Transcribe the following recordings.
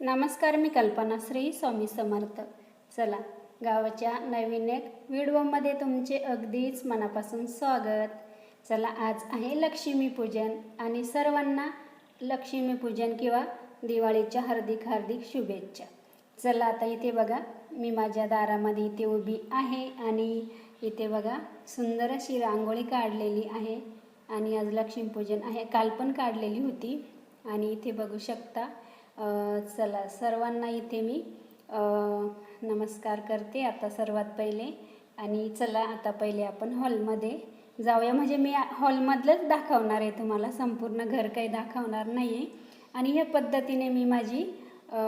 नमस्कार मी कल्पना श्री स्वामी समर्थ. चला गावाच्या नवीन एक व्हिडिओमध्ये तुमचे अगदीच मनापासून स्वागत. चला आज आहे लक्ष्मीपूजन आणि सर्वांना लक्ष्मीपूजन किंवा दिवाळीच्या हार्दिक हार्दिक शुभेच्छा. चला आता इथे बघा मी माझ्या दारामध्ये इथे उभी आहे आणि इथे बघा सुंदर अशी रांगोळी काढलेली आहे आणि आज लक्ष्मीपूजन आहे. काल पण काढलेली होती आणि इथे बघू शकता चला सर्वांना इथे मी नमस्कार करते आता सर्वात पहिले. आणि चला आता पहिले आपण हॉलमध्ये जाऊया. म्हणजे मी हॉलमधलंच दाखवणार आहे तुम्हाला. संपूर्ण घर काही दाखवणार नाही आहे आणि ह्या पद्धतीने मी माझी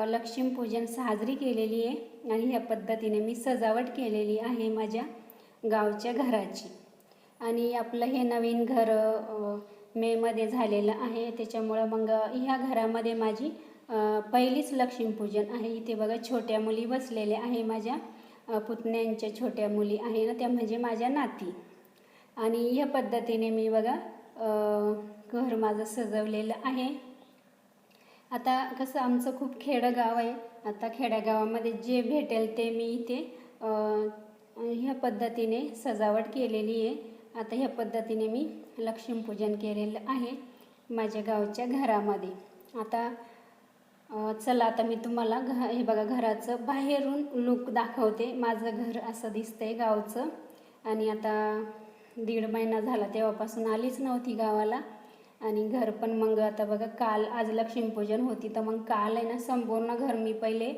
लक्ष्मीपूजन साजरी केलेली आहे. आणि ह्या पद्धतीने मी सजावट केलेली आहे माझ्या गावच्या घराची. आणि आपलं हे नवीन घर मेमध्ये झालेलं आहे. त्याच्यामुळं मग ह्या घरामध्ये माझी पहिलीच लक्ष्मीपूजन आहे. इथे बघा छोट्या मुली बसलेल्या आहे माझ्या. पुतण्यांच्या छोट्या मुली आहे ना त्या म्हणजे माझ्या नाती. आणि ह्या पद्धतीने मी बघा घर माझं सजवलेलं आहे. आता कसं आमचं खूप खेडंगाव आहे. आता खेड्यागावामध्ये जे भेटेल ते मी इथे ह्या पद्धतीने सजावट केलेली आहे. आता ह्या पद्धतीने मी लक्ष्मीपूजन केलेलं आहे माझ्या गावच्या घरामध्ये. आता चला आता मी तुम्हाला घ हे बघा घराचं बाहेरून लुक दाखवते. माझं घर असं दिसतंय गावचं. आणि आता दीड महिना झाला तेव्हापासून आलीच नव्हती गावाला. आणि घर पण मग आता बघा काल आज लक्ष्मीपूजन होती तर मग काल आहे ना संपूर्ण घर मी पहिले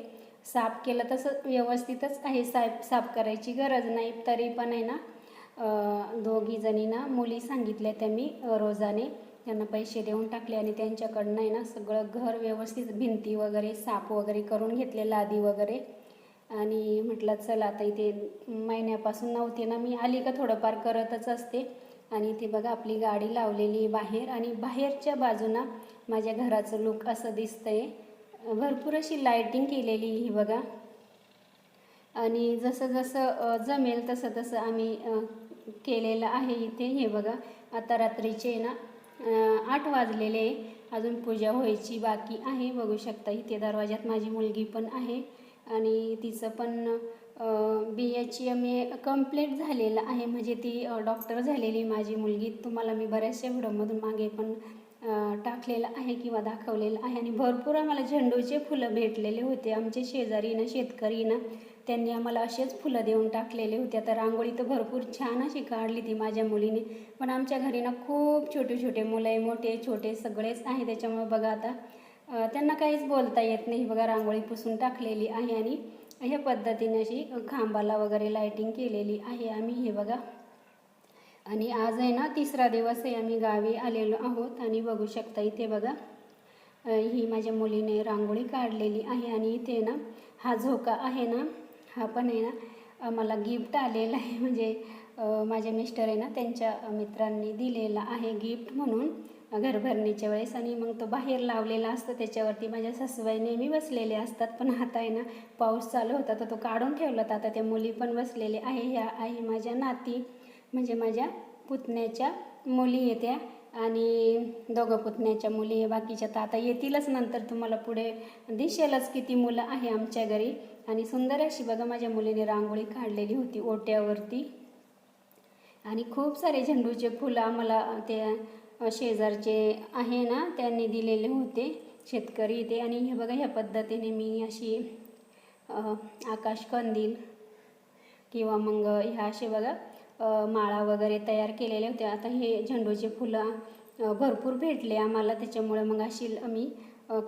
साफ केलं. तसं व्यवस्थितच आहे साफ साफ करायची गरज नाही तरी पण आहे ना दोघीजणींना मुली सांगितल्या त्या मी रोजाने. त्यांना पैसे देऊन टाकले आणि त्यांच्याकडनं आहे ना सगळं घर व्यवस्थित भिंती वगैरे साप वगैरे करून घेतले लादी वगैरे. आणि म्हटलं चला आता इथे महिन्यापासून नव्हते ना मी आली का थोडंफार करतच असते. आणि इथे बघा आपली गाडी लावलेली आहे बाहेर आणि बाहेरच्या बाजूना माझ्या घराचं लुक असं दिसतंय. भरपूर अशी लायटिंग केलेली ही बघा. आणि जसं जसं जमेल तसं तसं आम्ही केलेलं आहे इथे हे बघा. आता रात्रीचे ना आठ वाजलेले अजून पूजा व्हायची बाकी आहे. बघू शकता इथे दरवाज्यात माझी मुलगी पण आहे. आणि तिचं पण B H M A complete झालेलं आहे. म्हणजे ती डॉक्टर झालेली माझी मुलगी. तुम्हाला मी बऱ्याचशा व्हिडिओमधून मागे पण टाकलेलं आहे किंवा दाखवलेलं आहे. आणि भरपूर आम्हाला झेंडूचे फुलं भेटलेले होते. आमचे शेजारी ना शेतकरी ना त्यांनी आम्हाला असेच फुलं देऊन टाकलेले होते. आता रांगोळी तर भरपूर छान अशी काढली ती माझ्या मुलीने. पण आमच्या घरी ना खूप छोटे छोटे मुलं आहे मोठे छोटे सगळेच आहे. त्याच्यामुळे बघा आता त्यांना काहीच बोलता येत नाही. बघा रांगोळी पुसून टाकलेली आहे आणि ह्या पद्धतीने अशी खांबाला वगैरे लाईटिंग केलेली आहे आम्ही हे बघा. आणि आज आहे ना तिसरा दिवस आहे. आम्ही गावी आलेलो आहोत आणि बघू शकता इथे बघा ही माझ्या मुलीने रांगोळी काढलेली आहे आणि इथे ना हा झोका आहे ना हा पण आहे ना मला गिफ्ट आलेला आहे. म्हणजे माझे मिस्टर आहे ना त्यांच्या मित्रांनी दिलेला आहे गिफ्ट म्हणून घरभरणीच्या वेळेस. आणि मग तो बाहेर लावलेला असतो. त्याच्यावरती माझ्या सासूबाई नेहमी बसलेले असतात. पण आता आहे ना पाऊस चालू होता तर तो काढून ठेवला आता त्या मुली पण बसलेले आहे. ह्या आहे माझ्या नाती म्हणजे माझ्या पुतण्याच्या मुली येत्या आणि दोघं पुतण्याच्या मुली हे बाकीच्या तर आता येतीलच नंतर तुम्हाला पुढे. दिसेलच किती मुलं आहे आमच्या घरी. आणि सुंदर अशी बघा माझ्या मुलीने रांगोळी काढलेली होती ओट्यावरती. आणि खूप सारे झेंडूचे फुलं आम्हाला ते शेजारचे आहे ना त्यांनी दिलेले होते शेतकरी ते. आणि हे बघा ह्या पद्धतीने मी अशी आकाश कंदील किंवा मग ह्या असे बघा माळा वगैरे तयार केलेले होते आता हे झेंडूचे फुलं भरपूर भेटले आम्हाला. त्याच्यामुळे मग अशी मी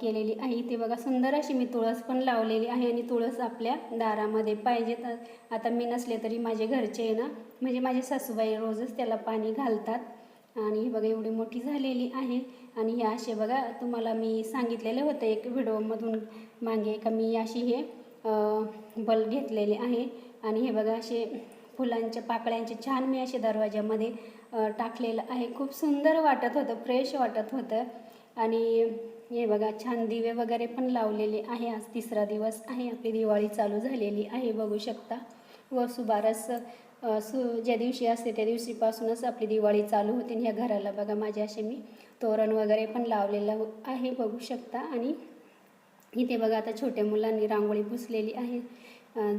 केलेली आहे. ते बघा सुंदर अशी मी तुळस पण लावलेली आहे आणि तुळस आपल्या दारामध्ये पाहिजे तर. आता मी नसले तरी माझे घरचे आहे ना म्हणजे माझे सासूबाई रोजच त्याला पाणी घालतात. आणि ही बघा एवढी मोठी झालेली आहे. आणि हे असे बघा तुम्हाला मी सांगितलेलं होतं एक व्हिडिओमधून मागे का मी अशी हे बल्ब घेतलेले आहे. आणि हे बघा असे फुलांच्या पाकळ्यांचे छान मी असे दरवाज्यामध्ये टाकलेलं आहे. खूप सुंदर वाटत होतं फ्रेश वाटत होतं. आणि हे बघा छान दिवे वगैरे पण लावलेले आहे. आज तिसरा दिवस आहे. आपली दिवाळी चालू झालेली आहे बघू शकता. व सुबारस सु ज्या दिवशी असते त्या दिवशीपासूनच आपली दिवाळी चालू होते. ह्या घराला बघा माझे असे मी तोरण वगैरे पण लावलेलं आहे बघू शकता. आणि इथे बघा आता छोट्या मुलांनी रांगोळी पुसलेली आहे.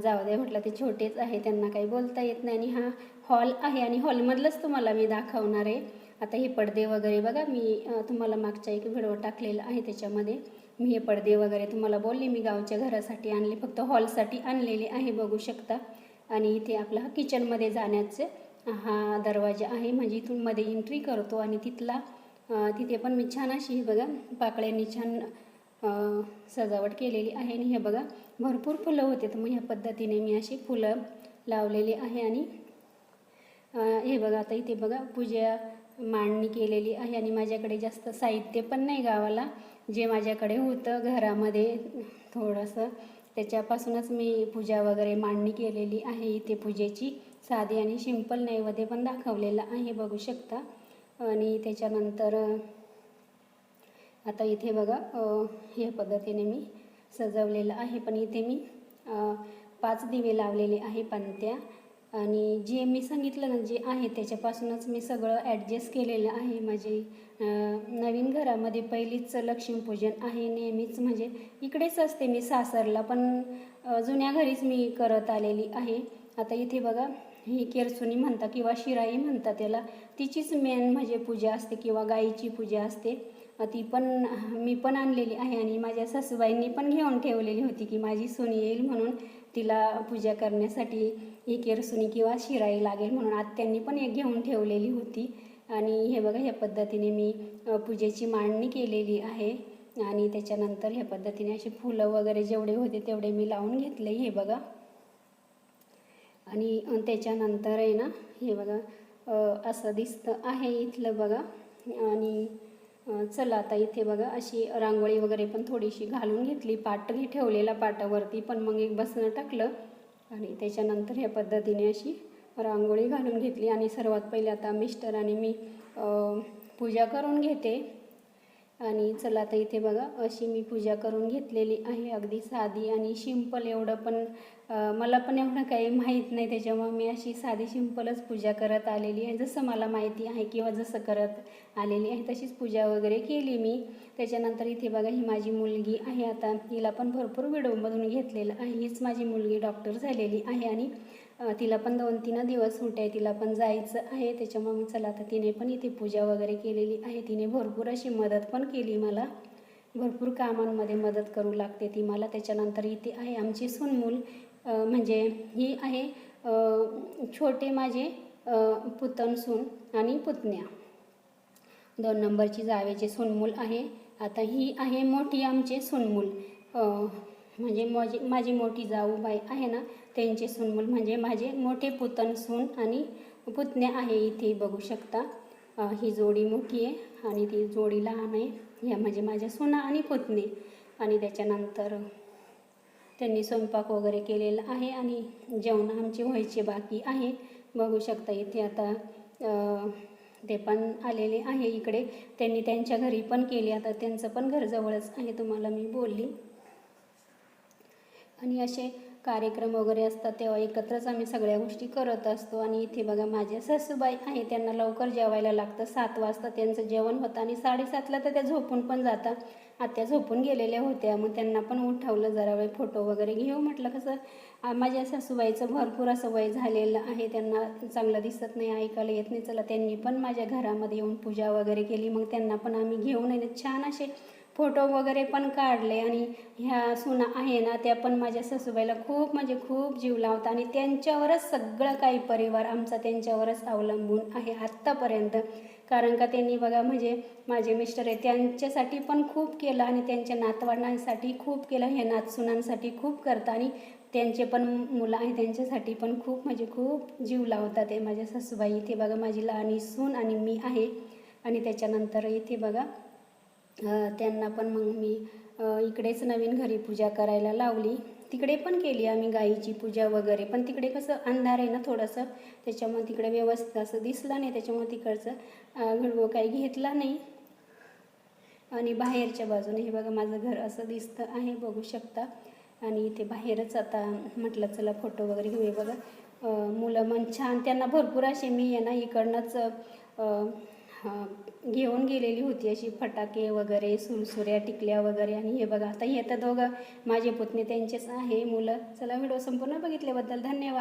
जाऊ द्या म्हटलं ते छोटेच आहे त्यांना काही बोलता येत नाही. आणि हा हॉल आहे आणि हॉलमधलंच तुम्हाला मी दाखवणार आहे. आता हे पडदे वगैरे बघा मी तुम्हाला मागच्या एक व्हिडिओ टाकलेला आहे त्याच्यामध्ये. मी हे पडदे वगैरे तुम्हाला बोलले मी गावच्या घरासाठी आणले फक्त हॉलसाठी आणलेले आहे बघू शकता. आणि इथे आपला हा किचनमध्ये जाण्याचे हा दरवाजा आहे. म्हणजे इथून मध्ये एंट्री करतो आणि तिथला तिथे पण मी छान अशी बघा पाकळ्यांनी छान सजावट केलेली आहे आणि हे बघा भरपूर फुलं होते. तर मग ह्या पद्धतीने मी अशी फुलं लावलेली आहे आणि हे बघा आता इथे बघा पूजा मांडणी केलेली आहे आणि माझ्याकडे जास्त साहित्य पण नाही गावाला. जे माझ्याकडे होतं घरामध्ये थोडंसं त्याच्यापासूनच मी पूजा वगैरे मांडणी केलेली आहे. इथे पूजेची साधी आणि सिंपल नैवेद्य पण दाखवलेला आहे बघू शकता. आणि त्याच्यानंतर आता इथे बघा ह्या या पद्धतीने मी सजवलेलं आहे. पण इथे मी पाच दिवे लावलेले आहे पणत्या. आणि जे मी सांगितलं ना जे आहे त्याच्यापासूनच मी सगळं ॲडजस्ट केलेलं आहे. माझे नवीन घरामध्ये पहिलीच लक्ष्मीपूजन आहे नेहमीच. म्हणजे इकडेच असते मी सासरला पण जुन्या घरीच मी करत आलेली आहे. आता इथे बघा ही केरसुनी म्हणतात किंवा शिराई म्हणतात त्याला तिचीच मेन म्हणजे पूजा असते किंवा गाईची पूजा असते. ती पण मी पण आणलेली आहे आणि माझ्या सासूबाईंनी पण घेऊन ठेवलेली होती की माझी सून येईल म्हणून तिला पूजा करण्यासाठी एक केरसुनी किंवा शिराई लागेल म्हणून आत्यांनी पण एक घेऊन ठेवलेली होती. आणि हे बघा ह्या पद्धतीने मी पूजेची मांडणी केलेली आहे. आणि त्याच्यानंतर ह्या पद्धतीने असे फुलं वगैरे जेवढे होते तेवढे मी लावून घेतले हे बघा. आणि त्याच्यानंतर आहे ना हे बघा असं दिसतं आहे इथलं बघा. आणि चला आता इथे बघा अशी रांगोळी वगैरे पण थोडीशी घालून घेतली. पाट ठेवलेला पाटावरती पण मग एक बसणं टाकलं. आणि त्याच्यानंतर ह्या पद्धतीने अशी रांगोळी घालून घेतली. आणि सर्वात पहिले आता मिस्टर आणि मी पूजा करून घेते. आणि चला आता इथे बघा अशी मी पूजा करून घेतलेली आहे. अगदी साधी आणि सिंपल एवढं पण मला पण एवढं काही माहीत नाही. त्याच्यामुळे मी अशी साधी सिंपलच पूजा करत आलेली आहे. जसं मला माहिती आहे किंवा जसं करत आलेली आहे. तशीच पूजा वगैरे केली मी. त्याच्यानंतर इथे बघा ही माझी मुलगी आहे. आता हिला पण भरपूर व्हिडिओमधून घेतलेलं आहे. हीच माझी मुलगी डॉक्टर झालेली आहे आणि तिला पण दोन तीन दिवस सुट्ट्या आहे तिला पण जायचं आहे. त्याच्यामुळे चला आता तिने पण इथे पूजा वगैरे केलेली आहे. तिने भरपूर अशी मदत पण केली मला. भरपूर कामांमध्ये मदत करू लागते ती मला. त्याच्यानंतर इथे आहे आमची सुनमूल म्हणजे ही आहे छोटे माझे अ, पुतण सून आणि पुतण्या. दोन नंबरची जावेचे सोनमूल आहे. आता ही आहे मोठी आमचे सोनमूल. म्हणजे माझी माझी मोठी जाऊबाई आहे ना त्यांचे सोनमूल. म्हणजे माझे मोठे पुतण सून आणि पुतण्या आहे इथे बघू शकता. ही जोडी मोठी आहे आणि ती जोडी लहान आहे. ह्या म्हणजे माझ्या सुना आणि पुतणे. आणि त्याच्यानंतर त्यांनी स्वयंपाक वगैरे केलेला आहे आणि जेवण आमचे व्हायचे बाकी आहे. बघू शकता इथे आता ते पण आलेले आहे इकडे. त्यांनी त्यांच्या घरी पण केली. आता त्यांचं पण घर जवळच आहे तुम्हाला मी बोलली. आणि असे कार्यक्रम वगैरे असतात तेव्हा एकत्रच आम्ही सगळ्या गोष्टी करत असतो. आणि इथे बघा माझ्या सासूबाई आहे त्यांना लवकर जेवायला लागतं. सात वाजता त्यांचं जेवण होतं आणि साडेसातला तर त्या झोपून पण जातात. आत्या झोपून गेलेल्या होत्या. मग त्यांना पण उठवलं जरा वेळ फोटो वगैरे घेऊ हो, म्हटलं कसं माझ्या सासूबाईचं भरपूर असं वय झालेलं आहे. त्यांना चांगलं दिसत नाही ऐकायला येत नाही. चला त्यांनी पण माझ्या घरामध्ये येऊन पूजा वगैरे केली. मग त्यांना पण आम्ही घेऊन आहे छान असे फोटो वगैरे पण काढले आणि ह्या सुना आहे ना त्या पण माझ्या सासूबाईला खूप म्हणजे खूप जीव लावतात आणि त्यांच्यावरच सगळं काही परिवार आमचा त्यांच्यावरच अवलंबून आहे आत्तापर्यंत. कारण का त्यांनी बघा म्हणजे माझे मिस्टर आहे त्यांच्यासाठी पण खूप केलं आणि त्यांच्या नातवंडांसाठी खूप केलं ह्या नातसुनांसाठी खूप करतात आणि त्यांचे पण मुलं आहे त्यांच्यासाठी पण खूप म्हणजे खूप जीव लावतात ते माझ्या सासूबाई. इथे बघा माझी लहानी सून आणि मी आहे आणि त्याच्यानंतर इथे बघा त्यांना पण मग मी इकडेच नवीन घरी पूजा करायला लावली. तिकडे पण केली आम्ही गाईची पूजा वगैरे. पण तिकडे कसं अंधार आहे ना थोडंसं. त्याच्यामुळे तिकडे व्यवस्थित असं दिसलं नाही. त्याच्यामुळे तिकडचं घडवं काही घेतला नाही. आणि बाहेरच्या बाजूने हे बघा माझं घर असं दिसतं आहे बघू शकता. आणि इथे बाहेरच आता म्हटलं चला फोटो वगैरे घेऊया बघा. मुलं मन छान. त्यांना भरपूर असे मी आहे ना इकडनंच घेऊन गेलेली होती अशी फटाके वगैरे सुरसुऱ्या टिकल्या वगैरे आणि हे बघा. आता येतं दोघं माझे पुतणे त्यांचेच आहे मुलं. चला व्हिडिओ संपूर्ण बघितल्याबद्दल धन्यवाद.